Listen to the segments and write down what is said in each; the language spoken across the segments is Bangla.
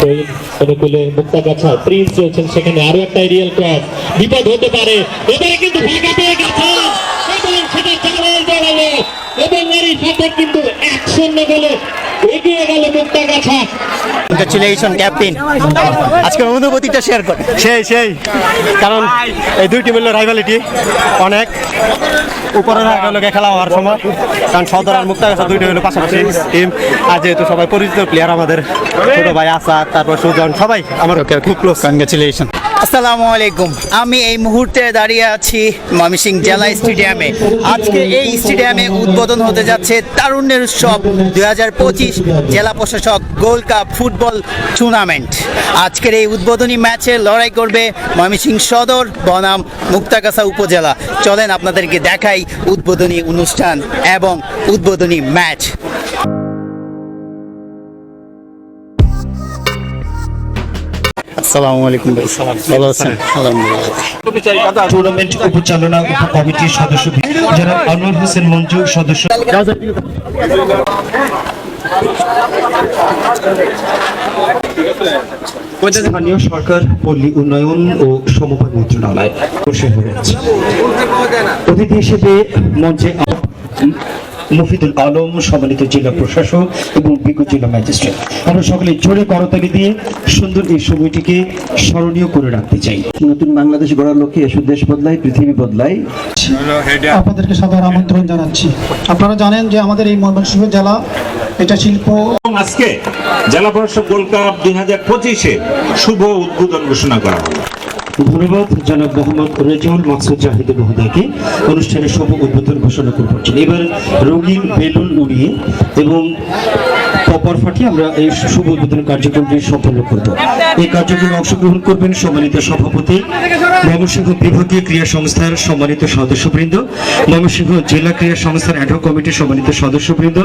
শহীদ অনুকূলে মুক্তাগাছা প্রিন্স রয়েছেন সেখানে, আরও একটা এরিয়াল ক্রস বিপদ হতে পারে, এবারে কিন্তু ফাঁকা পেয়ে গেছে। এবং সেটা জানাল জড়ালো এবং এরই সাথে কিন্তু এক শূন্য গোলে এগিয়ে গেল মুক্তাগাছা। কংগ্রেচুলেশন ক্যাপ্টেন আজকের অনুভূতিটা শেয়ার করে। সেই সেই। কারণ এই দুই টিমের রাইভালিটি অনেক। উপরের লোকে খেলা হওয়ার সময়। কারণ সদর আর মুক্তাগাছা দুইটা হলো পাশাপাশি টিম আর যেহেতু সবাই পরিচিত প্লেয়ার আমাদের ছোট ভাই আসাদ তারপর সুজন সবাই আমার খুব ক্লোজ কংগ্রেচুলেশন আসসালামু আলাইকুম। আমি এই মুহূর্তে দাঁড়িয়ে আছি ময়মনসিংহ জেলা স্টেডিয়ামে। আজকে এই স্টেডিয়ামে উদ্বোধন হতে যাচ্ছে তারুণ্যের উৎসব দু হাজার পঁচিশ জেলা প্রশাসক গোল্ড কাপ ফুটবল টুর্নামেন্ট। আজকের এই উদ্বোধনী ম্যাচে লড়াই করবে ময়মনসিংহ সদর, বনাম, মুক্তাগাছা উপজেলা। চলেন আপনাদেরকে দেখাই উদ্বোধনী অনুষ্ঠান এবং উদ্বোধনী ম্যাচ। আসসালামু আলাইকুম ভালো আছেন? আলহামদুলিল্লাহ। উপচালনা কমিটির সদস্য যারা আনোয়ার হোসেন মঞ্জু সদস্য স্থানীয় সরকার পল্লী উন্নয়ন ও সমবায় মন্ত্রণালয় বসে হয়েছে অতিথি হিসেবে মঞ্চে মফিদুল আলম সম্মানিত জেলা প্রশাসক এবং বিজ্ঞ জেলা ম্যাজিস্ট্রেট। আমরা সকলে জোরে করতালি দিয়ে সুন্দর এই সময়টিকে স্মরণীয় করে রাখতে চাই। নতুন বাংলাদেশ গড়ার লক্ষ্যে এসব দেশ বদলায় পৃথিবী বদলায়। আপনাদেরকে সাদর আমন্ত্রণ জানাচ্ছি। আপনারা জানেন যে আমাদের এই ময়মনসিংহ জেলা এটা শিল্প আজকে জেলা প্রশাসক গোল্ড কাপ দুই হাজার পঁচিশে শুভ উদ্বোধন ঘোষণা করা হলো। ধন্যবাদ, জনাব মোহাম্মদ রেজাউল মাকসুদ জাহিদ মহোদয়কে। অনুষ্ঠানের শুভ উদ্বোধন ঘোষণা করছেন এবার রঙিন বেলুন উড়িয়ে এবং কপার ফাটিয়ে আমরা এই শুভ উদ্বোধন কার্যক্রমটি সম্পন্ন করব। এই কার্যক্রমে অংশগ্রহণ করবেন সম্মানিত সভাপতি, ময়মনসিংহ বিভাগীয় ক্রীড়া সংস্থার সম্মানিত সদস্যবৃন্দ, ময়মনসিংহ জেলা ক্রীড়া সংস্থার অ্যাডহক কমিটির সম্মানিত সদস্যবৃন্দ,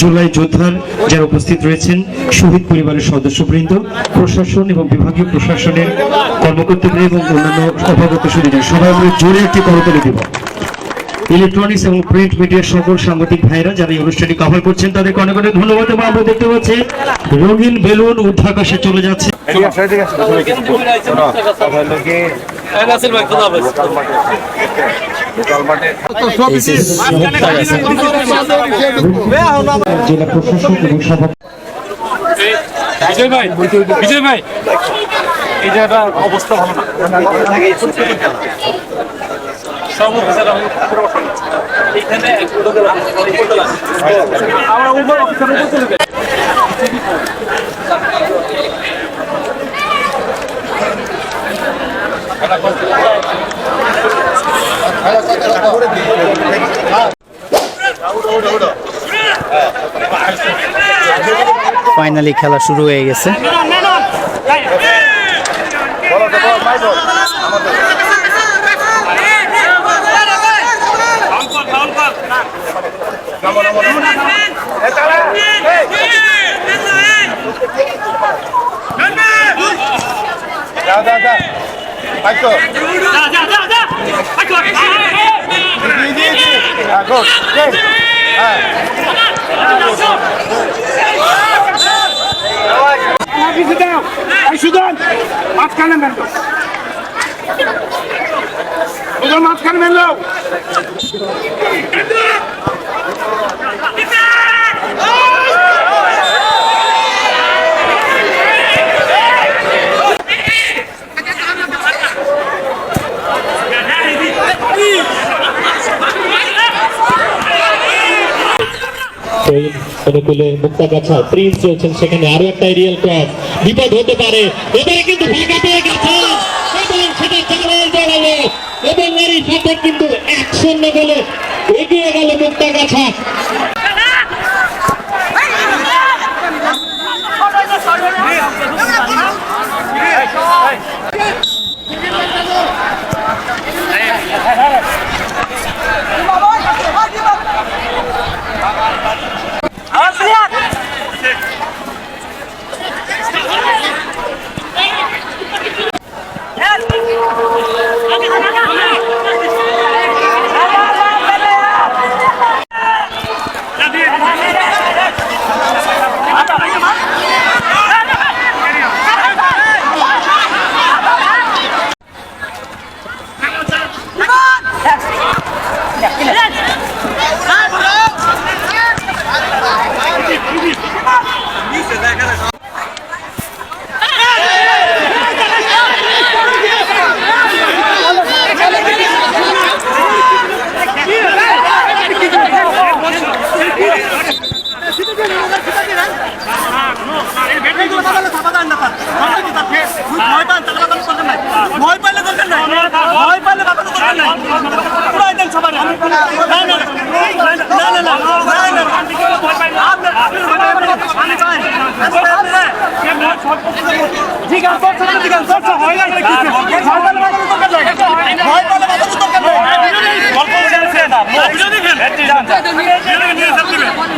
জুলাই যোদ্ধার যারা উপস্থিত রয়েছেন, শহীদ পরিবারের সদস্যবৃন্দ, প্রশাসন এবং বিভাগীয় প্রশাসনের কর্মকর্তাদের এবং অন্যান্য অভাগত সুবিধা সবাই আমরা জোরে একটি করতালি দেব। ইলেকট্রনিক্স এবং প্রিন্ট মিডিয়ার সকল সাংবাদিক ভাইরা যারা এই অনুষ্ঠানটি কভার করছেন, তাদেরকে অনেক অনেক ধন্যবাদ এবং আমরা দেখতে পাচ্ছি রঙিন বেলুন ঊর্ধ্বাকাশে চলে যাচ্ছে। বিজয় ভাই অবস্থা ভালো না। ফাইনালি খেলা শুরু হয়ে গেছে। সুজন মাঝখানে মেললো সুজন মাঝখানে মেললো শহীদ অনুকূলে মুক্তাগাছা প্রিন্স সেখানে। আরও একটা এরিয়াল ক্রস বিপদ হতে পারে। এবারে কিন্তু ফাঁকা পেয়ে এবং সেটা জানাল সাথে কিন্তু এক শূন্য গোলে এগিয়ে গেল মুক্তাগাছা।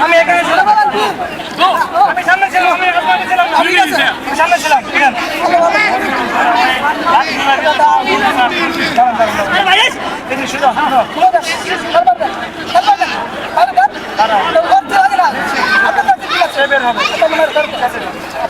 আমি এখানে ছিলাম আমি সামনে ছিলাম আমি সামনে ছিলাম আপনার কাছে ঠিক আছে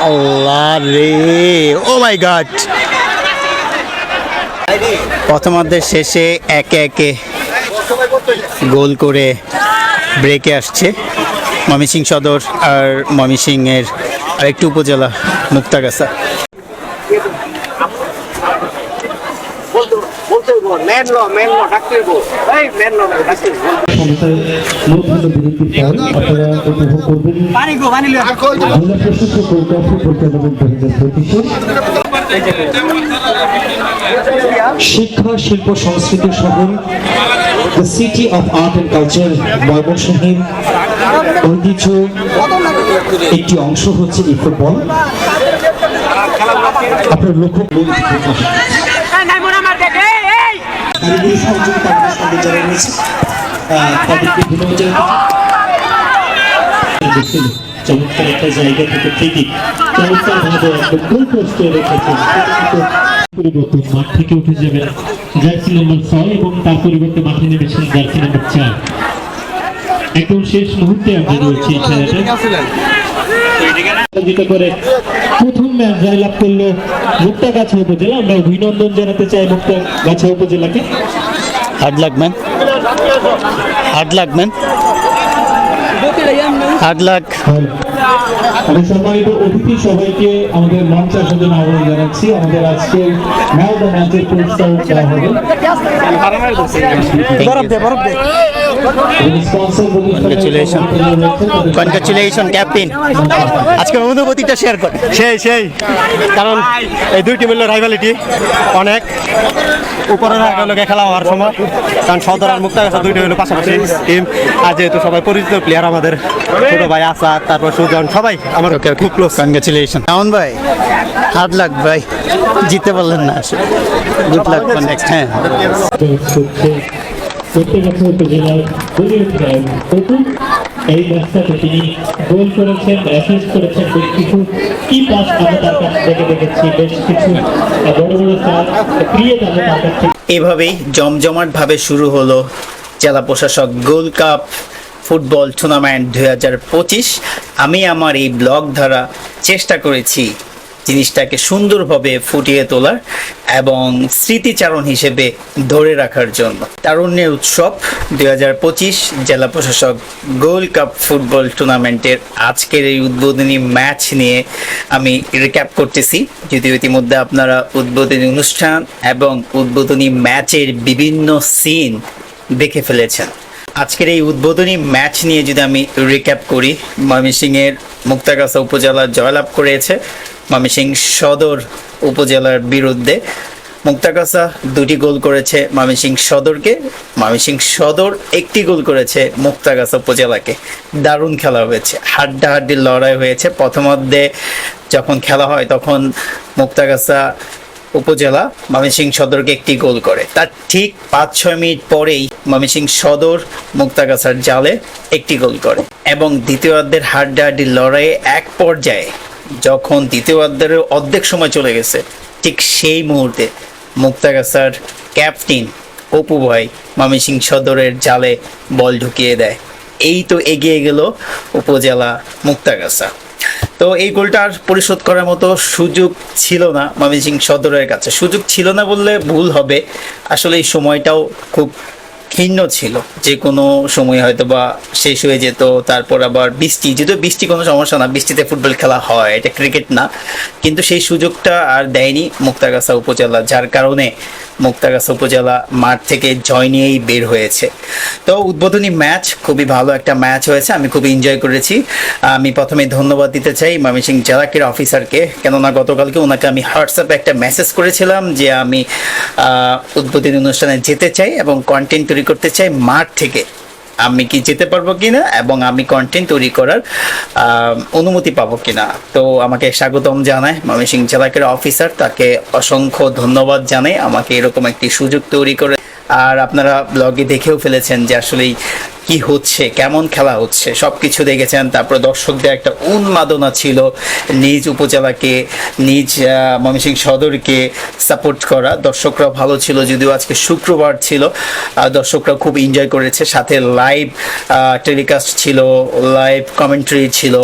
আল্লাহ রে। ও গড প্রথমার্ধের শেষে একে একে গোল করে ব্রেকে আসছে। ময়মনসিং সদর আর ময়মনসিংহের আরেকটি উপজেলা, মুক্তাগাছা। শিক্ষা, শিল্প, সংস্কৃতি শহর the city of art and culture ময়মনসিংহের ঐতিহ্য একটি অংশ হচ্ছে এই ফুটবল আপনার লক্ষ্য কারিগরি সহযোগিতা আমাদের সঙ্গে যারা রয়েছে আহ, তাদেরকে ধন্যবাদ জানাই দেখছেন চমৎকার একটা জায়গা থেকে প্রীতি চমৎকার ভাবে একদম গোল পোস্টে রেখেছেন। পরিবর্তন মাঠ থেকে উঠে যাবেন জার্সি নম্বর ছয় এবং তার পরিবর্তে মাঠে নেমেছেন জার্সি নম্বর চার। একদম শেষ মুহূর্তে আমরা রয়েছি করে প্রথম ম্যাচ জয়লাভ করল মুক্তাগাছা উপজেলা। আমরা অভিনন্দন জানাতে চাই Muktagacha উপজেলাকে। Hard luck man hard man luck. আমি সম্মানিত অতিথি সবাইকে আমাদের মঞ্চ আসার জন্য আহ্বান জানাচ্ছি। আমাদের আজকে ম্যাচ দ্য ম্যাচের পুরস্কার দেওয়া হবে। Congratulations. কনগ্রাচুলেশন ক্যাপ্টেন আজকের অনুভূতিটা শেয়ার কর। সেই সেই। কারণ এই দুই টিম হলো রাইভালিটি অনেক। উপরের একটা লোকে খেলা হওয়ার সময়। কারণ সদর আর মুক্তাগাছা দুইটা হলো পাশাপাশি টিম আর যেহেতু সবাই পরিচিত প্লেয়ার আমাদের ছোট ভাই আসাদ তারপর সুজন সবাই আমার খুব ক্লোজ কনগ্রাচুলেশন কেমন ভাই হার্ড লাক ভাই। জিতে পারলেন না গুড লাক নেক্সট হ্যাঁ। প্রত্যেক উপজেলার দলীয় প্রথম এই ম্যাচটাতে তিনি গোল করেছেন অ্যাসিস্ট করেছেন বেশ কিছু কি পাস তার দেখেছি বেশ কিছু বড় বড় ক্রিয়েট তার এভাবেই জমজমাটভাবে শুরু হলো জেলা প্রশাসক গোল্ড কাপ ফুটবল টুর্নামেন্ট দুই হাজার পঁচিশ। আমি আমার এই ব্লগ দ্বারা চেষ্টা করেছি। জিনিসটাকে সুন্দরভাবে ফুটিয়ে তোলার এবং স্মৃতিচারণ হিসেবে ধরে রাখার জন্য। তারুণ্যের উৎসব দুই হাজার পঁচিশ জেলা প্রশাসক গোল্ড কাপ ফুটবল টুর্নামেন্টের আজকের এই উদ্বোধনী ম্যাচ নিয়ে আমি রিক্যাপ করতেছি। যদিও ইতিমধ্যে আপনারা উদ্বোধনী অনুষ্ঠান এবং উদ্বোধনী ম্যাচের বিভিন্ন সিন দেখে ফেলেছেন। আজকের এই উদ্বোধনী ম্যাচ নিয়ে যদি আমি রিক্যাপ করি, ময়মনসিংহের মুক্তাগাছা উপজেলা জয়লাভ করেছে ময়মনসিং সদর উপজেলার বিরুদ্ধে। মুক্তাগাছা দুটি গোল করেছে ময়মনসিং সদরকে ময়মনসিং সদর একটি গোল করেছে মুক্তাগাছা উপজেলাকে। দারুণ খেলা হয়েছে, হাড্ডাহাড্ডি লড়াই হয়েছে। প্রথমার্ধে যখন খেলা হয়, তখন মুক্তাগাছা উপজেলা ময়মনসিং সদরকে একটি গোল করে। তার ঠিক পাঁচ ছয় মিনিট পরেই ময়মনসিং সদর মুক্তাগাছার জালে একটি গোল করে এবং দ্বিতীয়ার্ধের হাড্ডাহাড্ডি লড়াইয়ে এক পর্যায়ে যখন দ্বিতীয়ার্ধের অর্ধেক সময় চলে গেছে, ঠিক সেই মুহূর্তে মুক্তাগাছার ক্যাপ্টেন অপু ভাই ময়মনসিং সদরের জালে বল ঢুকিয়ে দেয়। এই তো এগিয়ে গেল উপজেলা মুক্তাগাছা। তো এই গোলটা আর পরিশোধ করার মতো সুযোগ ছিল না ময়মনসিং সদরের কাছে। সুযোগ ছিল না বললে ভুল হবে। আসলে এই সময়টাও খুব ক্ষীণ ছিল। যে কোনো সময় হয়তো বা শেষ হয়ে যেত, তারপর আবার বৃষ্টি। যদিও বৃষ্টি কোনো সমস্যা না, বৃষ্টিতে ফুটবল খেলা হয়, এটা ক্রিকেট না। কিন্তু সেই সুযোগটা আর দেয়নি মুক্তাগাছা উপজেলা, যার কারণে মুক্তাগাছা উপজেলা মাঠ থেকে জয় নিয়েই বের হয়েছে। তো উদ্বোধনী ম্যাচ খুবই ভালো একটা ম্যাচ হয়েছে, আমি খুব এনজয় করেছি। আমি প্রথমে ধন্যবাদ দিতে চাই ময়মনসিং জেলাকের অফিসারকে কেননা গতকালকে ওনাকে আমি হোয়াটসঅ্যাপে একটা মেসেজ করেছিলাম যে আমি উদ্বোধনী অনুষ্ঠানে যেতে চাই এবং কন্টেন্ট তৈরি করতে চাই মাঠ থেকে। আমি কি যেতে পারব কিনা এবং আমি কন্টেন্ট তৈরি করার অনুমতি পাবো কিনা? তো আমাকে স্বাগতম জানায় সিং ক্রীড়া অফিসার তাকে অসংখ্য ধন্যবাদ জানাই। আমাকে এরকম একটি সুযোগ তৈরি করে আর আপনারা ব্লগে দেখেও ফেলেছেন যে আসলেই কি হচ্ছে, কেমন খেলা হচ্ছে সব কিছু দেখেছেন। তারপর দর্শকদের একটা উন্মাদনা ছিল নিজ উপজেলাকে, নিজ ময়মনসিংহ সদরকে সাপোর্ট করা। দর্শকরা ভালো ছিল, যদিও আজকে শুক্রবার ছিল। দর্শকরা খুব এনজয় করেছে। সাথে লাইভ টেলিকাস্ট ছিল লাইভ কমেন্ট্রি ছিল।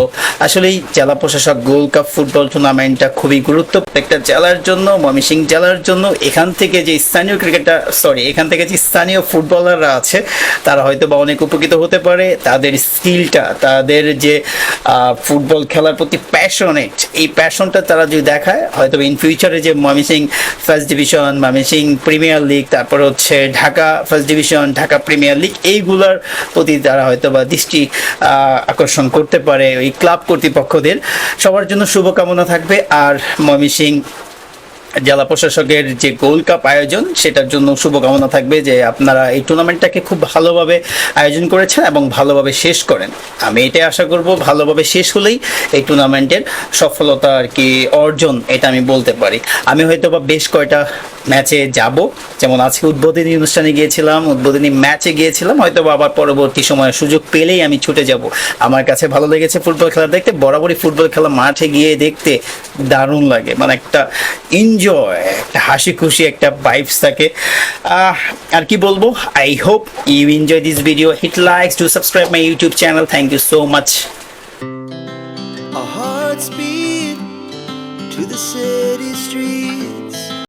আসলেই জেলা প্রশাসক গোল্ড কাপ ফুটবল টুর্নামেন্টটা খুবই গুরুত্বপূর্ণ একটা জেলার জন্য, ময়মনসিংহ জেলার জন্য। এখান থেকে যে স্থানীয় ক্রিকেটার সরি এখান থেকে যে স্থানীয় ফুটবলাররা আছে, তারা হয়তো বা অনেক উপকৃত হতে পারে, তাদের স্কিলটা, তাদের যে ফুটবল খেলার প্রতি প্যাশনেট এই প্যাশনটা তারা যদি দেখায় হয়তো ইন ফিউচারে যে Mymensingh first division Mymensingh premier league তারপর হচ্ছে Dhaka first division Dhaka premier league এইগুলোর প্রতি তারা হয়তো বা দৃষ্টি আকর্ষণ করতে পারে, ওই ক্লাব কর্তৃপক্ষদের। সবার জন্য শুভকামনা থাকবে, আর ময়মনসিং জেলা প্রশাসকের যে গোল্ড কাপ আয়োজন, সেটার জন্য শুভকামনা থাকবে যে আপনারা এই টুর্নামেন্টটাকে খুব ভালোভাবে আয়োজন করেছেন এবং ভালোভাবে শেষ করেন। আমি এটাই আশা করব, ভালোভাবে শেষ হলেই এই টুর্নামেন্টের সফলতা আর কি অর্জন, এটা আমি বলতে পারি। আমি হয়তো বা বেশ কয়টা ম্যাচে যাব, যেমন আজকে উদ্বোধনী অনুষ্ঠানে গিয়েছিলাম, উদ্বোধনী ম্যাচে গিয়েছিলাম হয়তো আবার পরবর্তী সময়ে সুযোগ পেলেই আমি ছুটে যাব। আমার কাছে ভালো লেগেছে ফুটবল খেলা দেখতে, বরাবরই ফুটবল খেলা মাঠে গিয়ে দেখতে দারুণ লাগে। মানে একটা এনজয় একটা হাসি খুশি একটা ভাইবস থাকে। আর কি বলব? I hope you enjoy this video hit likes to subscribe my YouTube channel thank you so much Our to the city streets.